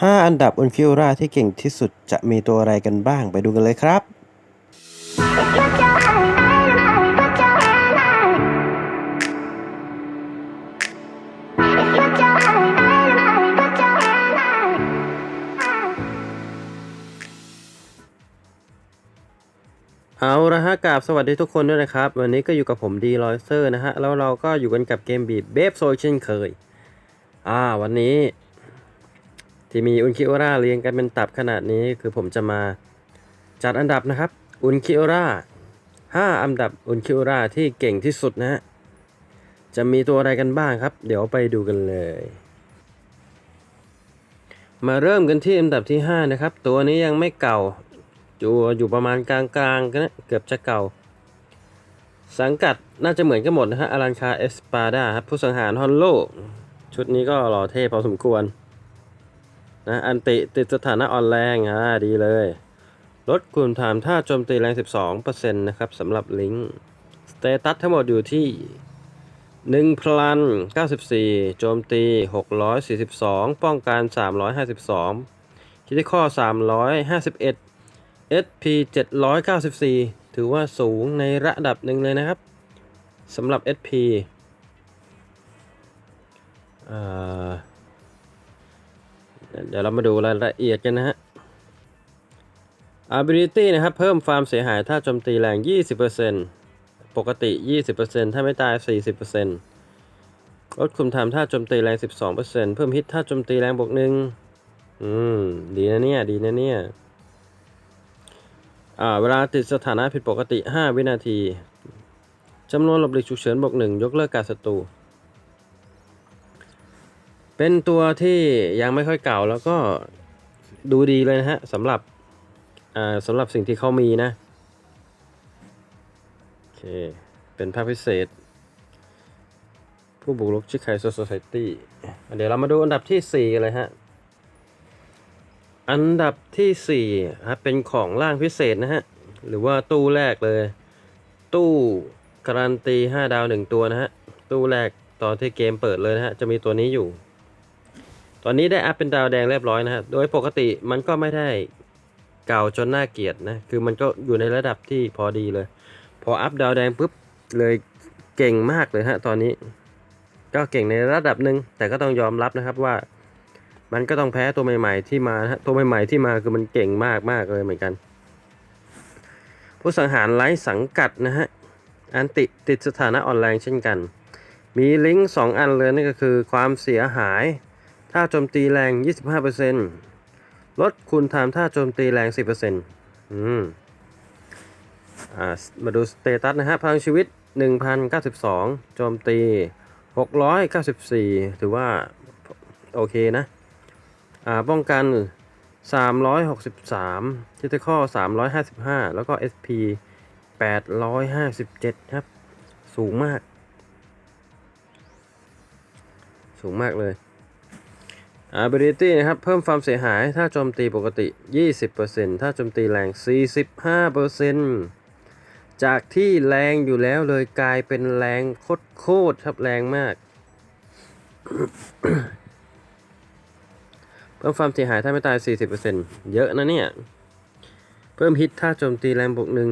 5 อันดับอุนคิวราที่เก่งที่สุดจะมีตัวอะไรกันบ้างไปดูกันเลยครับ เอาละฮะกราบสวัสดีทุกคนด้วยนะครับ วันนี้ก็อยู่กับผมดีลอยเซอร์นะฮะ แล้วเราก็อยู่กันกับเกมบีบเบฟโซเช่นเคย อ่า วันนี้ ที่มีอุนคิโอราเรียงกันเป็นตับขนาดนี้คือผมจะมาจัดอันดับนะครับ อุนคิโอราห้าอันดับอุนคิโอราที่เก่งที่สุดนะฮะ จะมีตัวอะไรกันบ้างครับ เดี๋ยวไปดูกันเลย มาเริ่มกันที่อันดับที่ 5 นะครับ ตัวนี้ยังไม่เก่าอยู่อยู่ประมาณกลางๆกันนะเกือบจะเก่า สังกัดน่าจะเหมือนกันหมดนะฮะอารันคาเอสปาดาครับผู้สังหารฮอนโลชุดนี้ก็หล่อเท่พอสมควร นะอันติติดสถานะอ่อนแรงอ่าดีเลย ลดคุณถามท่าโจมตีแรง 12%นะครับสำหรับลิงก์สเตตัสทั้งหมดอยู่ที่1พลัน94 โจมตี 642 ป้องกัน 352คิดข้อ 351 SP 794 ถือว่าสูงในระดับหนึ่งเลยนะครับสำหรับ SP อ่า เดี๋ยวเรามาดูรายละเอียดกันนะฮะ ability นะครับ เพิ่มความเสียหายถ้าโจมตีแรง 20%ปกติ 20%ถ้าไม่ตาย 40%ลดคุมทำท่าโจมตีแรง 12%เพิ่มฮิตท่าโจมตีแรงบวกหนึ่งอืม ดีนะเนี่ย ดีนะเนี่ย อ่า เวลาติดสถานะผิดปกติ 5 วินาทีจำนวนหลบหลีกฉุกเฉินบวกหนึ่งยกเลิกการศัตรู เป็นตัวที่ยังไม่ค่อยเก่าแล้วก็ดูดีเลยนะฮะสำหรับอ่าสำหรับสิ่งที่เขามีนะโอเค เป็นภาพพิเศษ ผู้บุกรุกชิคไคโซโซไซตี้เดี๋ยวเรามาดูอันดับที่ 4 เลยฮะ อันดับที่4ครับเป็นของร่างพิเศษนะฮะ หรือว่าตู้แรกเลย ตู้การันตี 5 ดาว 1 ตัวนะฮะ ตู้แรกตอนที่เกมเปิดเลยนะฮะ จะมีตัวนี้อยู่ ตอนนี้ได้อัพเป็นดาวแดงเรียบร้อยนะฮะ โดยปกติมันก็ไม่ได้เก่าจนน่าเกลียดนะ คือมันก็อยู่ในระดับที่พอดีเลย พออัพดาวแดงปุ๊บเลยเก่งมากเลยฮะตอนนี้ ก็เก่งในระดับหนึ่งแต่ก็ต้องยอมรับนะครับว่า มันก็ต้องแพ้ตัวใหม่ๆที่มาฮะตัวใหม่ๆที่มาคือมันเก่งมากมากเลยเหมือนกัน ผู้สังหารไร้สังกัดนะฮะ อันติติดสถานะอ่อนแรงเช่นกัน มีลิงก์สองอันเลยนั่นก็คือความเสียหาย ถ้าโจมตีแรง 25%ลดคูณไทม์ถ้าโจมตีแรง 10%อืมอ่ามาดูสเตตัสนะฮะพลังชีวิต 1,092 โจมตี 694 ถือว่า โอเคนะ อ่า ป้องกัน 363คิตข้อ355 แล้วก็ SP 857 ครับ สูงมาก สูงมากเลย ability นะครับ เพิ่มความเสียหาย ถ้าโจมตีปกติ 20%ถ้าโจมตีแรง 45%จากที่แรงอยู่แล้วเลยกลายเป็นแรงโคตรๆครับแรงมาก เพิ่มความเสียหายถ้าไม่ตาย 40%เยอะนะเนี่ย เพิ่มฮิตถ้าโจมตีแรงบวกหนึ่ง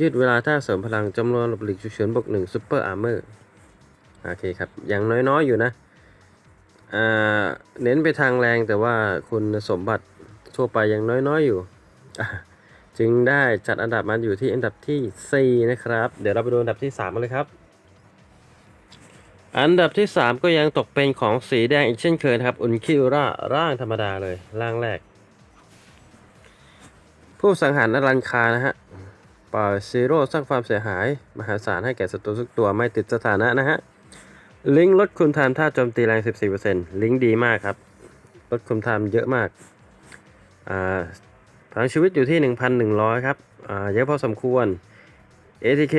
ยืดเวลาถ้าเสริมพลังจำนวนหลบหลีกฉุกเฉินบวกหนึ่งซูเปอร์อาร์เมอร์โอเคครับ อย่างน้อยๆอยู่นะ เน้นไปทางแรงแต่ว่าคุณสมบัติทั่วไปยังน้อยๆอยู่ จึงได้จัดอันดับมันอยู่ที่อันดับที่ 4 นะครับ เดี๋ยวเราไปดูอันดับที่ 3 กันเลยครับ อันดับที่ 3 ก็ยังตกเป็นของสีแดงอีกเช่นเคยครับ อุนคิวราร่างธรรมดาเลยร่างแรก ผู้สังหารอรันคานะฮะปล่อยซีโร่สร้างความเสียหาย มหาศาลให้แก่ศัตรูทุกตัวไม่ติดสถานะนะฮะ ลิงก์ลดคุณไทม์ถ้าโจมตีแรง 14%ลิงก์ดีมากครับ ลดคุณไทม์เยอะมากอ่าพลังชีวิตอยู่ที่ 1,100 ครับอ่าเยอะพอสมควร ATK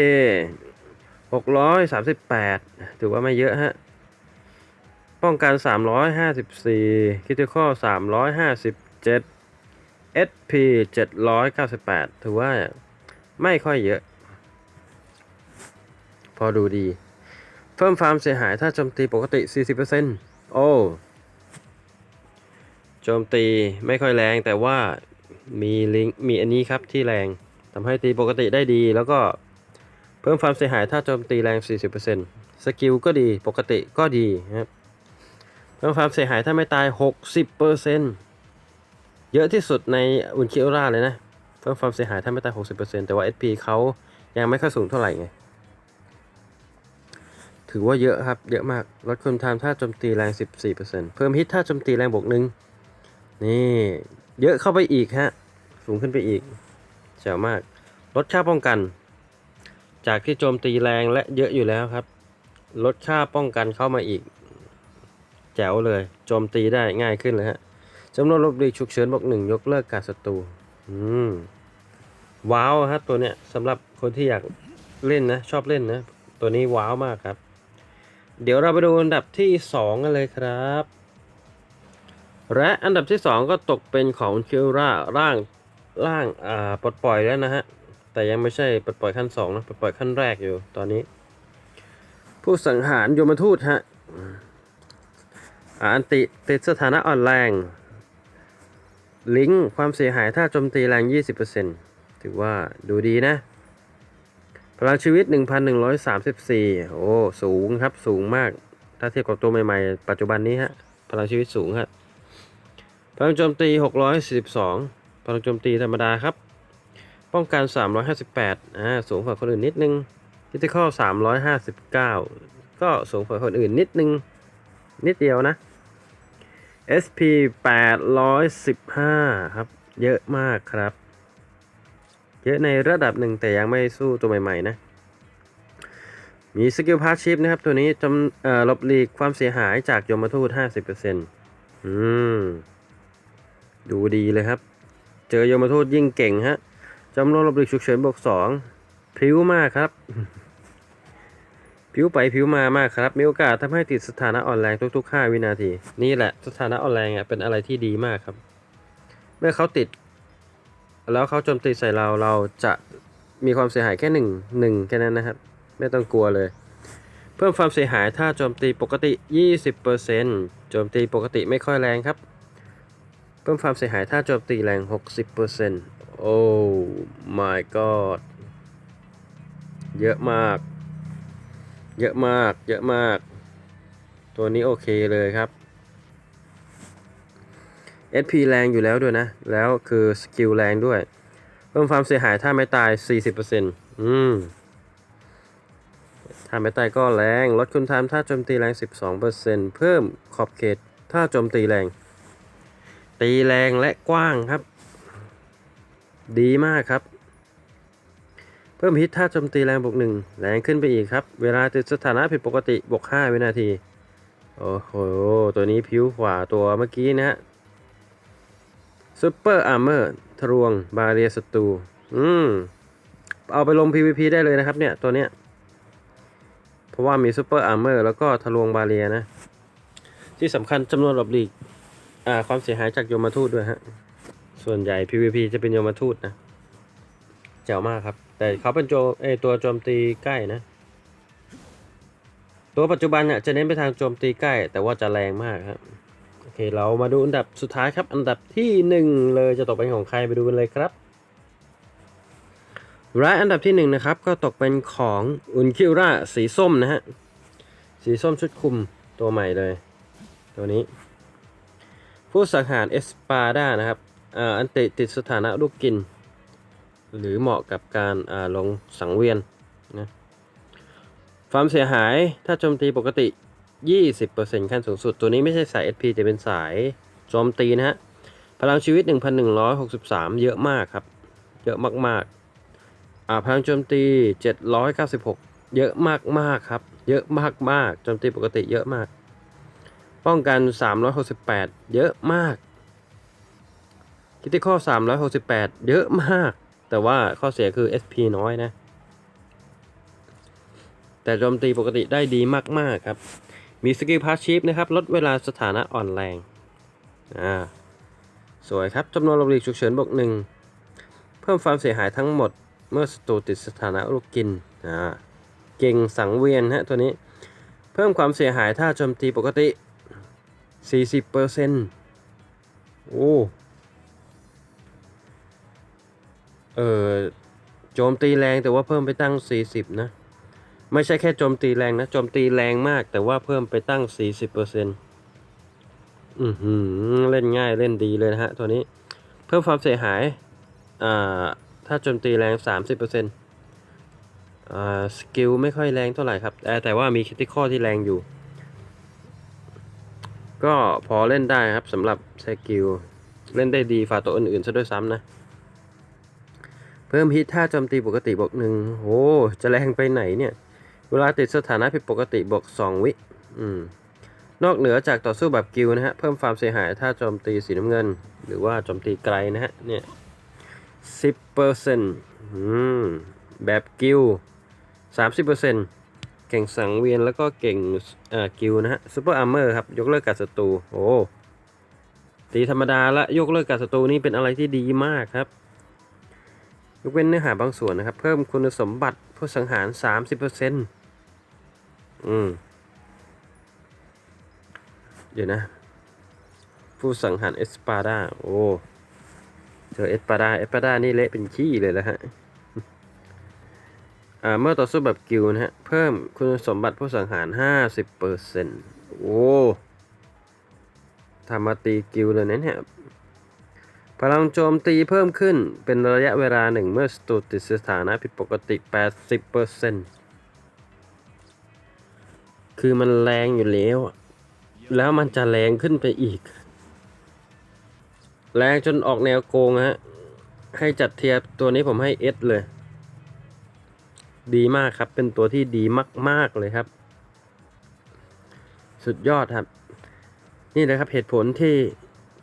638 ถือว่าไม่เยอะฮะ ป้องกัน 354คิดข้อ357 SP 798 ถือว่าไม่ค่อยเยอะ พอดูดี พิ่มความเสียหายถ้าโจมตีปกติ 40%โอ้โจมตีไม่ค่อยแรงแต่ว่ามีลิงมีอันนี้ครับที่แรงทำให้ตีปกติได้ดีแล้วก็เพิ่มความเสียหายถ้าโจมตีแรง 40%สกิลก็ดีปกติก็ดีครับเพิ่มความเสียหายถ้าไม่ตาย 60%เยอะที่สุดในอุนคิโอราเลยนะ เพิ่มความเสียหายถ้าไม่ตาย 60%แต่ว่า SP เขายังไม่ค่อยสูงเท่าไหร่ไง ถือว่าเยอะครับ เยอะมากลดคุณทามท่าโจมตีแรง 14%เพิ่มฮิตท่าโจมตีแรงบวกหนึ่งนี่เยอะเข้าไปอีกฮะ สูงขึ้นไปอีกเจ๋วมาก ลดค่าป้องกัน จากที่โจมตีแรงและเยอะอยู่แล้วครับ ลดค่าป้องกันเข้ามาอีก แจ๋วเลย โจมตีได้ง่ายขึ้นเลยฮะจำนวนลบหลีฉุกเฉินบวกหนึ่งยกเลิกการศัตรูอืมว้าวฮะตัวเนี้ยสำหรับคนที่อยากเล่นนะ ชอบเล่นนะ ตัวนี้ว้าวมากครับ เดี๋ยวเราไปดูอันดับที่ 2 กันเลยครับ และอันดับที่ 2 ก็ตกเป็นของคิวราร่างร่างอ่าปลดปล่อยแล้วนะฮะ แต่ยังไม่ใช่ปลดปล่อยขั้น2นะปลดปล่อยขั้นแรกอยู่ตอนนี้ ผู้สังหารโยมทูตฮะอ่าอันติติดสถานะอ่อนแรง ลิงก์ความเสียหายถ้าโจมตีแรง 20%ถือว่าดูดีนะ พลังชีวิต 1,134 โอ้ สูงครับ สูงมาก ถ้าเทียบกับตัวใหม่ๆ ปัจจุบันนี้ฮะ พลังชีวิตสูงครับพลังโจมตี 642 พลังโจมตีธรรมดาครับ ป้องกัน 358 อ่า สูงกว่าคนอื่นนิดนึงคิติคอล359 ก็สูงกว่าคนอื่นนิดนึง นิดเดียวนะ SP 815 ครับ เยอะมากครับ เยอะในระดับหนึ่งแต่ยังไม่สู้ตัวใหม่ ๆ นะ มีสกิลพาร์ชิพนะครับ ตัวนี้จำเอ่อลบหลีกความเสียหายจากยมทูต 50%อืม ดูดีเลยครับ เจอยมทูตยิ่งเก่งฮะจำนวนลบหลีกฉุกเฉินบวก2พริ้วมากครับผิวไปผิวมามากครับ มีโอกาสทำให้ติดสถานะอ่อนแรงทุกๆ 5 วินาที นี่แหละสถานะอ่อนแรงอะเป็นอะไรที่ดีมากครับ เมื่อเขาติด แล้วเขาโจมตีใส่เราเราจะมีความเสียหายแค่หนึ่งหนึ่งแค่นั้นนะครับ ไม่ต้องกลัวเลย เพิ่มความเสียหายถ้าโจมตีปกติ 20%โจมตีปกติไม่ค่อยแรงครับ เพิ่มความเสียหายถ้าโจมตีแรง 60%โอ้ my god เยอะมาก เยอะมาก เยอะมาก ตัวนี้โอเคเลยครับ SP แรงอยู่แล้วด้วยนะ แล้วคือสกิลแรงด้วย เพิ่มความเสียหายถ้าไม่ตาย 40%อืมถ้าไม่ตายก็แรง ลดคุณทามถ้าโจมตีแรง 12%เพิ่มขอบเขตถ้าโจมตีแรง ตีแรงและกว้างครับ ดีมากครับ เพิ่มฮิตถ้าโจมตีแรงบวกหนึ่งแรงขึ้นไปอีกครับ เวลาติดสถานะผิดปกติบวก5วินาที โอ้โห ตัวนี้ผิวขวาตัวเมื่อกี้นะฮะ ซูเปอร์อาร์เมอร์ทะลวง บาเรียศัตรูอืม เอาไปลง PVP ได้เลยนะครับ เนี่ย ตัวเนี้ย เพราะว่ามีซูเปอร์อาร์เมอร์แล้วก็ทะลวงบาเรียนะ ที่สำคัญจำนวนหลบหลีก อ่า ความเสียหายจากโยมทูตด้วยฮะ ส่วนใหญ่ PVP จะเป็นโยมทูตนะ เจ๋วมากครับ แต่เขาเป็นโจเอตัวโจมตีใกล้นะ ตัวปัจจุบันเนี่ยจะเน้นไปทางโจมตีใกล้ แต่ว่าจะแรงมากครับ อเค เรามาดูอันดับสุดท้ายครับ อันดับที่หนึ่งเลยจะตกเป็นของใครไปดูกันเลยครับและอันดับที่หนึ่งนะครับ ก็ตกเป็นของอุนคิวราสีส้มนะฮะ สีส้มชุดคุมตัวใหม่เลย ตัวนี้ ผู้สังหารเอสปาดานะครับอันติติดสถานะลูกกิน หรือเหมาะกับการลงสังเวียนนะความเสียหายถ้าโจมตีปกติ 20%ขั้นสูงสุด ตัวนี้ไม่ใช่สาย SP แต่เป็นสายโจมตีนะฮะ พลังชีวิต 1,163 เยอะมากครับ เยอะมากๆอ่าพลังโจมตี 796 เยอะมากๆครับ เยอะมากๆโจมตีปกติเยอะมาก ป้องกัน 368 เยอะมากคิติคอ368 เยอะมาก แต่ว่าข้อเสียคือ SP น้อยนะ แต่โจมตีปกติได้ดีมาก ๆ ครับ มีสกิลพาสชีฟนะครับ ลดเวลาสถานะอ่อนแรง อ่า สวยครับจำนวนลบหลีกฉุกเฉินบวกหนึ่ง เพิ่มความเสียหายทั้งหมด เมื่อศัตรูติดสถานะลูกกิน อ่า เก่งสังเวียนฮะตัวนี้ เพิ่มความเสียหายถ้าโจมตีปกติ 40%อโอ้ เออโจมตีแรงแต่ว่าเพิ่มไปตั้ง 40 นะ ไม่ใช่แค่โจมตีแรงนะ โจมตีแรงมาก แต่ว่าเพิ่มไปตั้ง 40%อือหือ เล่นง่ายเล่นดีเลยนะฮะ ตัวนี้ เพิ่มความเสียหาย อ่า ถ้าโจมตีแรง 30%อ่า สกิลไม่ค่อยแรงเท่าไหร่ครับ แต่แต่ว่ามีคิติคอที่แรงอยู่ ก็พอเล่นได้ครับสำหรับสกิล เล่นได้ดีฝ่าตัวอื่นๆซะด้วยซ้ำนะเพิ่มฮิตถ้าโจมตีปกติบวกหนึ่งโอ้จะแรงไปไหนเนี่ย เวลาติดสถานะผิดปกติบวกสองวิอืมนอกเหนือจากต่อสู้แบบกิลนะฮะ เพิ่มความเสียหายถ้าโจมตีสีน้ำเงิน หรือว่าโจมตีไกลนะฮะ เนี่ยสิบเปอร์เซ็นต์อืมแบบกิลสามสิบเปอร์เซ็นต์เก่งสังเวียนแล้วก็เก่งอ่อกิลนะฮะซูเปอร์อาร์เมอร์ครับ ยกเลิกการศัตรู โอ้ตีธรรมดาละยกเลิกการศัตรูนี่เป็นอะไรที่ดีมากครับ ยกเว้นเนื้อหาบางส่วนนะครับ เพิ่มคุณสมบัติผู้สังหาร 30% อืม เดี๋ยวนะ ผู้สังหารเอสปาดาโอ้เจอเอสปาดาเอสปาดานี่เละเป็นขี้เลยแล้วฮะอ่าเมื่อต่อสู้แบบกิลนะฮะ เพิ่มคุณสมบัติผู้สังหาร 50%โอ้ทำมาตีกิลเลยนะเนี่ยพลังโจมตีเพิ่มขึ้นเป็นระยะเวลาหนึ่งเมื่อสตูติดสถานะผิดปกติ 80% คือมันแรงอยู่แล้ว แล้วมันจะแรงขึ้นไปอีก แรงจนออกแนวโกงฮะ ให้จัดเทียบตัวนี้ผมให้ S เลย ดีมากครับ เป็นตัวที่ดีมาก ๆ เลยครับ สุดยอดครับ นี่เลยครับเหตุผลที่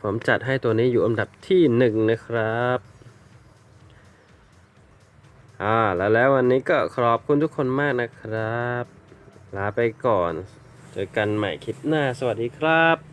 ผมจัดให้ตัวนี้อยู่อันดับที่หนึ่งนะครับอ่าแล้วแล้ววันนี้ก็ขอบคุณทุกคนมากนะครับ ลาไปก่อน เจอกันใหม่คลิปหน้า สวัสดีครับ